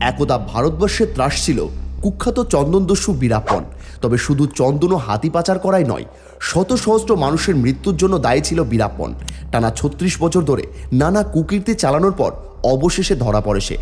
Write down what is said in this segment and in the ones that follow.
একদা ভারতবর্ষে ত্রাস ছিল কুখ্যাত চন্দনদস্যু বীরাপন তবে শুধু চন্দন ও হাতি পাচার করাই নয়, শত সহস্র মানুষের মৃত্যুর জন্য দায়ী ছিল বীরাপন টানা ছত্রিশ বছর ধরে নানা কুকীর্তি চালানোর পর অবশেষে ধরা পড়ে সে।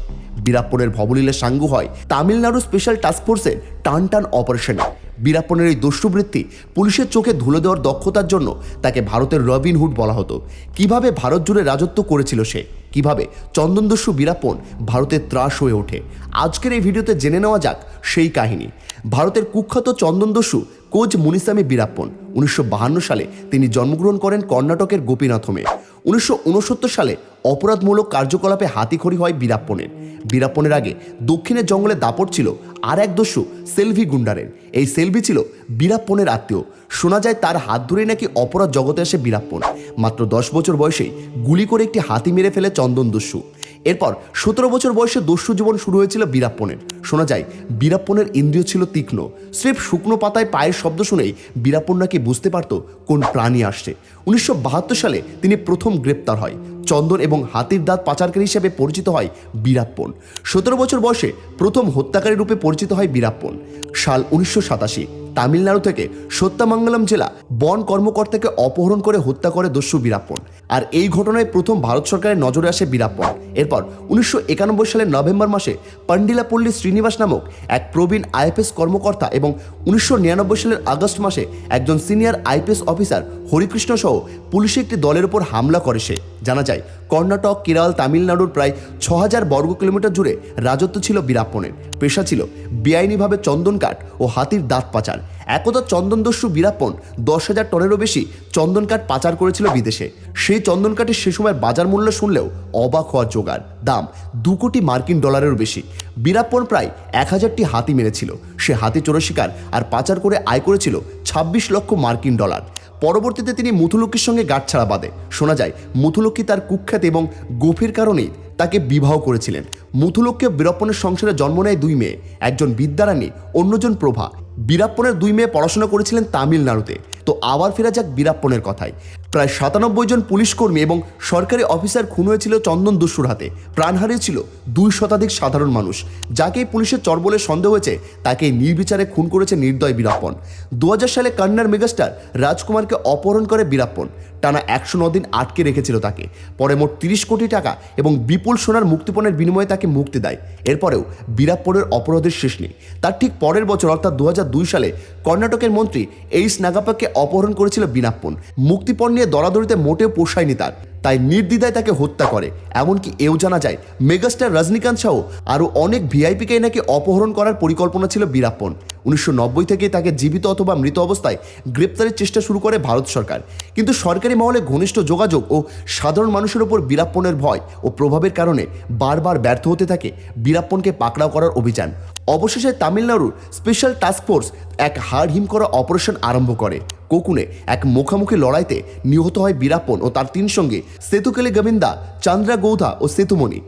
বীরাপ্পনের ভবলীলা সাঙ্গু হয় তামিলনাড়ু স্পেশাল টাস্কফোর্সের টান টান অপারেশনে। বীরাপ্পনের এই দস্যুবৃত্তি পুলিশের চোখে ধুলে দেওয়ার দক্ষতার জন্য তাকে ভারতের রবিনহুড বলা হতো। কীভাবে ভারত জুড়ে রাজত্ব করেছিল সে? কীভাবে চন্দনদস্যু বীরাপ্পন ভারতের ত্রাস হয়ে ওঠে? আজকের এই ভিডিওতে জেনে নেওয়া যাক সেই কাহিনী। ভারতের কুখ্যাত চন্দনদস্যু কোচ মুনিসামি বীরাপ্পন। উনিশশো সালে তিনি জন্মগ্রহণ করেন কর্ণাটকের গোপীনাথমে উনিশশো উনসত্তর সালে অপরাধমূলক কার্যকলাপে হাতিখড়ি হয় বীরাপ্পনের বীরাপ্পনের আগে দক্ষিণের জঙ্গলে দাপট ছিল আর এক দস্যু সেলভি গুন্ডারের। এই সেলভি ছিল বীরাপ্পনের আত্মীয়। শোনা যায় তার হাত ধরেই নাকি অপরাধ জগতে আসে বীরাপ্পন মাত্র দশ বছর বয়সেই গুলি করে একটি হাতি মেরে ফেলে চন্দন দস্যু। এরপর সতেরো বছর বয়সে দস্যু জীবন শুরু হয়েছিল বীরাপ্পনের। শোনা যায়, বীরাপ্পনের ইন্দ্রিয় ছিল তীক্ষ্ণ। স্রেফ শুকনো পাতায় পায়ের শব্দ শুনেই বীরাপ্পন নাকি বুঝতে পারত কোন প্রাণী আসছে। উনিশশো বাহাত্তর সালে তিনি প্রথম গ্রেপ্তার হয়। চন্দন এবং হাতির দাঁত পাচারকারী হিসেবে পরিচিত হয় বীরাপ্পন সতেরো বছর বয়সে প্রথম হত্যাকারী রূপে পরিচিত হয় বীরাপ্পন সাল উনিশশো সাতাশি, তামিলনাড়ু থেকে সত্যমঙ্গলম জেলা বন কর্মকর্তাকে অপহরণ করে হত্যা করে দস্যু বীরাপ্পন আর এই ঘটনায় প্রথম ভারত সরকারের নজরে আসে বীরাপ্পন এরপর উনিশশো একানব্বই সালের নভেম্বর মাসে পান্ডিলাপল্লী শ্রীনিবাস নামক এক প্রবীণ আইএফএস কর্মকর্তা এবং উনিশশো নিরানব্বই সালের আগস্ট মাসে একজন সিনিয়র আইপিএস অফিসার হরিকৃষ্ণ সহ পুলিশে একটি দলের উপর হামলা করে সে। জানা যায়, কর্ণাটক, কেরল, তামিলনাড়ুর প্রায় ছ হাজার বর্গ কিলোমিটার জুড়ে রাজত্ব ছিল বীরাপ্পনের। পেশা ছিল বেআইনিভাবে চন্দন কাঠ ও হাতির দাঁত পাচার। একদা চন্দনদস্যু বীরাপ্পন দশ হাজার টনেরও বেশি চন্দন কাঠ পাচার করেছিল বিদেশে। সেই চন্দন কাঠের সে সময় বাজার মূল্য শুনলেও অবাক হওয়ার জোগাড়। দাম দু কোটি মার্কিন ডলারেরও বেশি। বীরাপ্পন প্রায় এক হাজারটি হাতি মেরেছিল। সে হাতি চোর শিকার আর পাচার করে আয় করেছিল ছাব্বিশ লক্ষ মার্কিন ডলার। পরবর্তীতে তিনি মুথুলক্ষ্মীর সঙ্গে গাঁটছাড়া বাঁধে। শোনা যায় মুথুলক্ষ্মী তার কুখ্যাত এবং গভীর কারণে তাকে বিবাহ করেছিলেন। মুথুলক্ষ্মী বীরাপ্পনের সংসারে জন্ম নেয় দুই মেয়ে, একজন বিদ্যারানী, অন্যজন প্রভা। বীরাপ্পনের দুই মেয়ে পড়াশোনা করেছিলেন তামিলনাড়ুতে। তো আবার ফেরা যাক বীরাপ্পনের কথায়। প্রায় সাতানব্বই জন পুলিশ কর্মী এবং সরকারি অফিসার খুন হয়েছিল চন্দন দস্যুর হাতে। প্রাণ হারিয়েছিল দুই শতাধিক সাধারণ মানুষ। যাকে পুলিশের চর বলে সন্দেহ হয়েছে তাকে নির্বিচারে খুন করেছে নির্দয় বীরাপ্পন। দু হাজার সালে কন্যার মেগাস্টার রাজকুমারকে অপহরণ করে বীরাপ্পন। টানা একশো দিন আটকে রেখেছিল তাকে। পরে মোট তিরিশ কোটি টাকা এবং বিপুল সোনার মুক্তিপণের বিনিময়ে তাকে মুক্তি দেয়। এরপরেও বীরাপ্পনের অপরাধের শেষ নেই। তার ঠিক পরের বছর, অর্থাৎ দু হাজার দুই সালে, কর্ণাটকের মন্ত্রী এইস নাগাপাকে অপহরণ করেছিল বীরাপ্পন মুক্তিপণ নিয়ে দরাদরিতে মোটেও পোষায়নি তার। তাই নির্দ্বিধায় তাকে হত্যা করে। এমনকি এও জানা যায়, মেগাস্টার রজনীকান্ত সহ আরও অনেক ভিআইপিকে নাকি অপহরণ করার পরিকল্পনা ছিল বীরাপ্পন উনিশশো নব্বই থেকে তাকে জীবিত অথবা মৃত অবস্থায় গ্রেপ্তারের চেষ্টা শুরু করে ভারত সরকার। কিন্তু সরকারি মহলে ঘনিষ্ঠ যোগাযোগ ও সাধারণ মানুষের ওপর বীরাপ্পনের ভয় ও প্রভাবের কারণে বারবার ব্যর্থ হতে থাকে বীরাপ্পনকে পাকড়াও করার অভিযান। অবশেষে তামিলনাড়ুর স্পেশাল টাস্ক ফোর্স এক হাড় হিম করা অপারেশন আরম্ভ করে। কোকুনে এক মুখোমুখি লড়াইতে নিহত হয় বীরাপ্পন ও তার তিন সঙ্গে, সেতুকেলি গোবিন্দা, চান্দ্রা গৌধা ও সেতুমণি।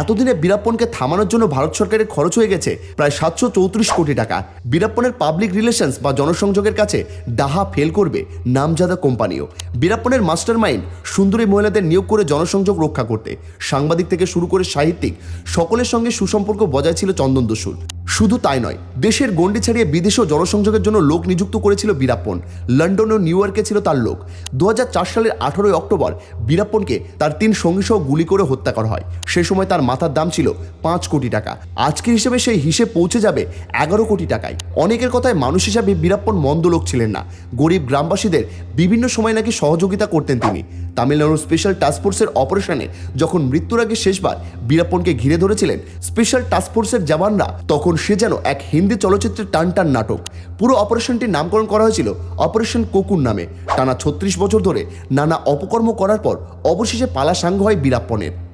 এতদিনে বীরাপ্পনকে থামানোর জন্য ভারত সরকারের খরচ হয়ে গেছে প্রায় সাতশো চৌত্রিশ কোটি টাকা। বীরাপ্পনের পাবলিক রিলেশনস বা জনসংযোগের কাছে ডাহা ফেল করবে নামজাদা কোম্পানিও। বীরাপ্পনের মাস্টার মাইন্ড সুন্দরী মহিলাদের নিয়োগ করে জনসংযোগ রক্ষা করতে। সাংবাদিক থেকে শুরু করে সাহিত্যিক, সকলের সঙ্গে সুসম্পর্ক বজায় ছিল চন্দন দস্যুর। শুধু তাই নয় দেশের গণ্ডি ছাড়িয়ে বিদেশেও জনসংযোগের জন্য লোক নিযুক্ত করেছিল বীরাপ্পন। লন্ডন ও নিউ ইয়র্কে ছিল তার লোক। দু সালের আঠারোই অক্টোবর, বীরাপ্পনকে তার তিন সঙ্গী সহ গুলি করে হত্যা করা হয়। সে সময় তার মাথার দাম ছিল পাঁচ কোটি টাকা। আজকের হিসেবে সেই হিসেব পৌঁছে যাবে এগারো কোটি টাকায়। অনেকের কথায় মানুষ হিসাবে বীরাপ্পন মন্দ লোক ছিলেন না। গরিব গ্রামবাসীদের বিভিন্ন সময় নাকি সহযোগিতা করতেন তিনি। তামিলনাড়ুর স্পেশাল টাস্কফোর্সের অপারেশনে যখন মৃত্যুর আগে শেষবার বীরাপ্পনকে ঘিরে ধরেছিলেন স্পেশাল টাস্কফোর্সের জওয়ানরা, তখন সে যেন এক হিন্দি চলচ্চিত্রের টান টান নাটক। পুরো অপারেশনটির নামকরণ করা হয়েছিল অপারেশন কোকুর নামে। টানা ছত্রিশ বছর ধরে নানা অপকর্ম করার পর অবশেষে পালা সাঙ্গ হয় বীরাপ্পনের।